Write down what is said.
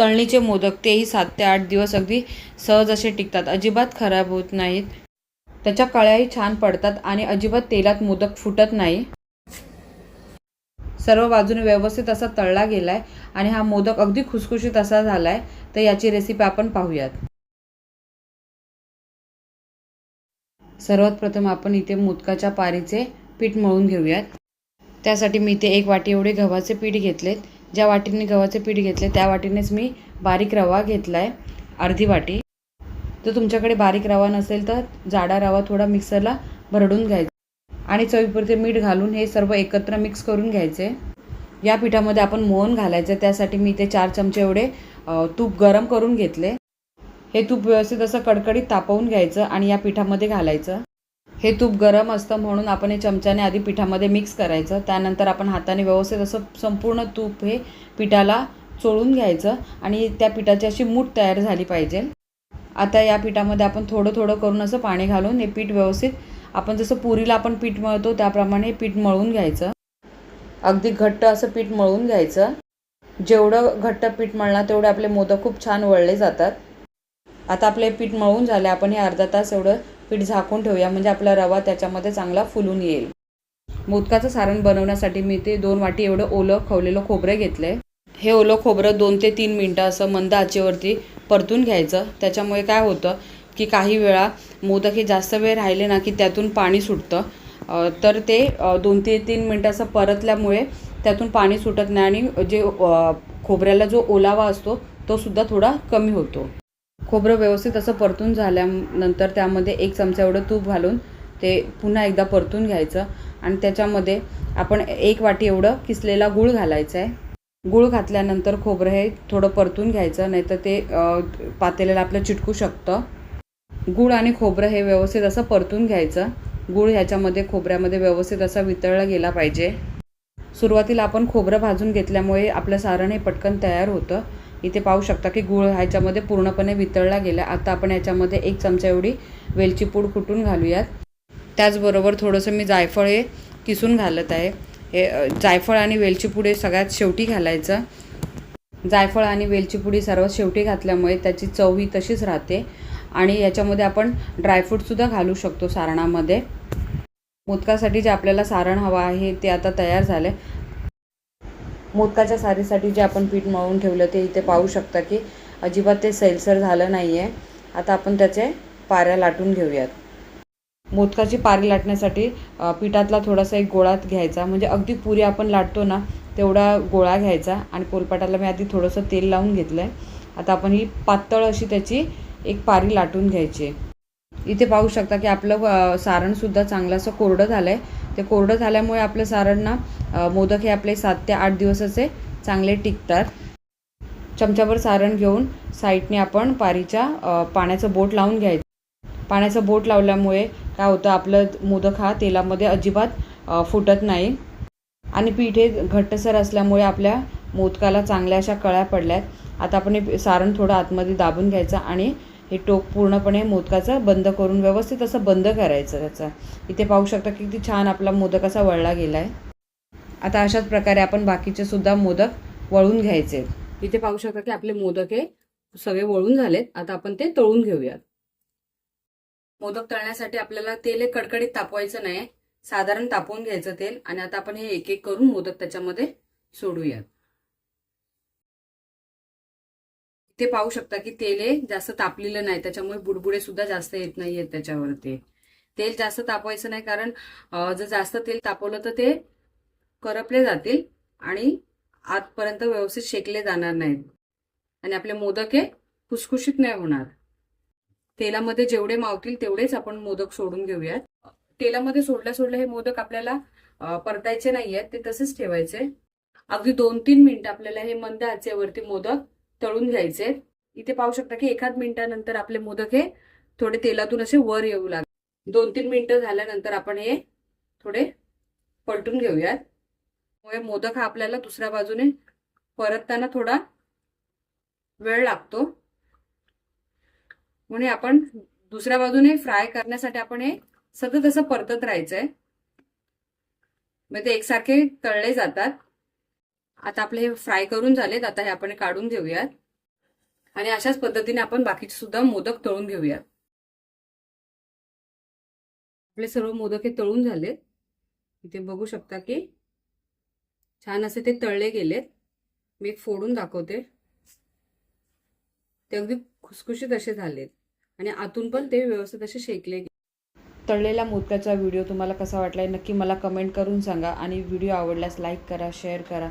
तळणीचे मोदक तेही सात ते आठ दिवस अगदी सहज असे टिकतात. अजिबात खराब होत नाहीत. त्याच्या कळ्याही छान पडतात आणि अजिबात तेलात मोदक फुटत नाही. सर्व बाजूने व्यवस्थित असा तळला गेलाय आणि हा मोदक अगदी खुसखुशीत असा झालाय तर याची रेसिपी आपण पाहूयात. सर्वात प्रथम आपण इथे मोदकाच्या पारीचे पीठ मळून घेऊयात. त्यासाठी मी इथे एक वाटी एवढे गव्हाचे पीठ घेतलेत. ज्या वाटीने गव्हाचे पीठ घेतले त्या वाटीनेच मी बारीक रवा घेतला आहे अर्धी वाटी. जर तुमच्याकडे बारीक रवा नसेल तर जाडा रवा थोडा मिक्सरला भरडून घ्यायचा आणि चवीपुरते मीठ घालून हे सर्व एकत्र मिक्स करून घ्यायचे. या पिठामध्ये आपण मोहन घालायचं त्यासाठी मी ते चार चमचे एवढे तूप गरम करून घेतले. हे तूप व्यवस्थित असं कडकडीत तापवून घ्यायचं आणि या पिठामध्ये घालायचं. हे तूप गरम असतं म्हणून आपण हे चमच्याने आधी पिठामध्ये मिक्स करायचं. त्यानंतर आपण हाताने व्यवस्थित असं संपूर्ण तूप हे पिठाला चोळून घ्यायचं आणि त्या पिठाची अशी मूठ तयार झाली पाहिजे. आता या पिठामध्ये आपण थोडं थोडं करून असं पाणी घालून हे पीठ व्यवस्थित आपण जसं पुरीला आपण पीठ मळतो त्याप्रमाणे हे पीठ मळून घ्यायचं. अगदी घट्ट असं पीठ मळून घ्यायचं. जेवढं घट्ट पीठ मळणार तेवढे आपले मोदक खूप छान वळले जातात. आता आपले पीठ मळून झाले आपण हे अर्धा तास एवढं पीठ झाकून ठेवूया. म्हणजे आपला रवा त्याच्यामध्ये चांगला फुलून येईल. मोदकाचं सारण बनवण्यासाठी मी ते दोन वाटी एवढं ओलं खवलेलं खोबरं घेतलंय. हे ओलं खोबरं दोन ते तीन मिनटं असं मंद आचेवरती परतून घ्यायचं. त्याच्यामुळे काय होतं की काही वेळा मोदक हे जास्त वेळ राहिले ना की त्यातून पाणी सुटतं. तर ते दोन ते तीन मिनटं असं परतल्यामुळे त्यातून पाणी सुटत नाही आणि जे खोबऱ्याला जो ओलावा असतो तो सुद्धा थोडा कमी होतो. खोबरं व्यवस्थित असं परतून झाल्यानंतर त्यामध्ये एक चमचा एवढं तूप घालून ते पुन्हा एकदा परतून घ्यायचं. आणि त्याच्यामध्ये आपण एक वाटी एवढं किसलेला गूळ घालायचं आहे गूळ घातल्यानंतर खोबरं हे थोडं परतून घ्यायचं नाहीतर ते पातेल्याला आपलं चिटकू शकतं. गूळ आणि खोबरं हे व्यवस्थित असं परतून घ्यायचं. गूळ ह्याच्यामध्ये खोबऱ्यामध्ये व्यवस्थित असा वितळला गेला पाहिजे. सुरुवातीला आपण खोबरं भाजून घेतल्यामुळे आपलं सारण हे पटकन तयार होतं. इथे पाहू शकता की गूळ ह्याच्यामध्ये पूर्णपणे वितळला गेला. आता आपण याच्यामध्ये एक चमचा एवढी वेलची पूड कुटून घालूयात. त्याचबरोबर थोडंसं मी जायफळ हे किसून घालत आहे. हे जायफळ आणि वेलचीपूड हे सगळ्यात शेवटी घालायचं. जायफळ आणि वेलची पुडी सर्वात शेवटी घातल्यामुळे त्याची चव ही तशीच राहते. आणि याच्यामध्ये आपण ड्रायफ्रूटसुद्धा घालू शकतो सारणामध्ये. मोदकासाठी जे आपल्याला सारण हवं आहे ते आता तयार झाले मोदकाच्या सारीसाठी जे आपण पीठ मळून ठेवलं ते इथे पाहू शकता की अजिबात ते सैलसर झालं नाही आहे आता आपण त्याचे पाऱ्या लाटून घेऊयात. मोदकाची पारी लाटण्यासाठी पिठातला थोडासा एक गोळा घ्यायचा. म्हणजे अगदी पुरी आपण लाटतो ना तेवढा गोळा घ्यायचा आणि पोलपाटाला मी आधी थोडंसं तेल लावून घेतलं आहे आता आपण ही पातळ अशी त्याची एक पारी लाटून घ्यायची आहे. इथे पाहू शकता की आपलं सारणसुद्धा चांगलं असं कोरडं झालं आहे ते कोरडं झाल्यामुळे आपलं सारण ना मोदक हे आपले सात ते आठ दिवसाचे चांगले टिकतात. चमच्यावर सारण घेऊन साईडने आपण पारीच्या पाण्याचं बोट लावून घ्यायचं. पाण्याचं बोट लावल्यामुळे काय होतं आपलं मोदक हा तेलामध्ये अजिबात फुटत नाही. आणि पीठ हे घट्टसर असल्यामुळे आपल्या मोदकाला चांगल्या अशा कळ्या पडल्यात. आता आपण हे सारण थोडं आतमध्ये दाबून घ्यायचं आणि हे टोक पूर्णपणे मोदकाचा बंद करून व्यवस्थित असं बंद करायचं त्याचा. इथे पाहू शकता की किती छान आपला मोदक असा वळला गेला आहे आता अशाच प्रकारे आपण बाकीचे सुद्धा मोदक वळून घ्यायचे. इथे पाहू शकता की आपले मोदक हे सगळे वळून झालेत. आता आपण ते तळून घेऊयात. मोदक तळण्यासाठी आपल्याला तेल हे कडकडीत तापवायचं नाही. साधारण तापवून घ्यायचं तेल आणि आता आपण हे एक एक करून मोदक त्याच्यामध्ये सोडूयात. ते पाहू शकता की तेल हे जास्त तापलेलं नाही त्याच्यामुळे बुडबुडे सुद्धा जास्त येत नाहीयेत त्याच्यावरती. तेल जास्त तापवायचं नाही कारण जर जास्त तेल तापवलं तर ते करपले जातील आणि आतपर्यंत व्यवस्थित शेकले जाणार नाहीत. आणि आपले मोदक हे खुसखुशीत नाही होणार. तेलामध्ये जेवढे मावतील तेवढेच आपण मोदक सोडून घेऊयात. तेलामध्ये सोडल्या सोडल्या हे मोदक आपल्याला परतायचे परतायचे आहेत ते तसेच ठेवायचे. अगदी दोन तीन मिनिटं आपल्याला हे मंद आचेवरती मोदक तळून घ्यायचे. इथे पाहू शकता की एखाद मिनिटानंतर आपले मोदक हे थोडे तेलातून असे वर येऊ लागले. दोन तीन मिनिटं झाल्यानंतर आपण हे थोडे पलटून घेऊयात. मोदक हा आपल्याला दुसऱ्या बाजूने परतताना थोडा वेळ लागतो. म्हणून आपण दुसऱ्या बाजूने फ्राय करण्यासाठी आपण हे सतत असं परतत राहायचंय. मग ते एकसारखे तळले जातात. आता आपले हे फ्राय करून झालेत आता हे आपण काढून घेऊयात. आणि अशाच पद्धतीने आपण बाकीचे सुद्धा मोदक तळून घेऊयात. आपले सर्व मोदक हे तळून झालेत. इथे बघू शकता की छान असे ते तळले गेलेत. मी एक फोडून दाखवते. ते अगदी खुसखुशीत असे झालेत. आणि आतून पण ते व्यवस्थित असे शेकले गे- तळलेल्या मोदकाचा व्हिडिओ तुम्हाला कसा वाटला नक्की मला कमेंट करून सांगा. आणि व्हिडिओ आवडल्यास लाईक करा शेअर करा.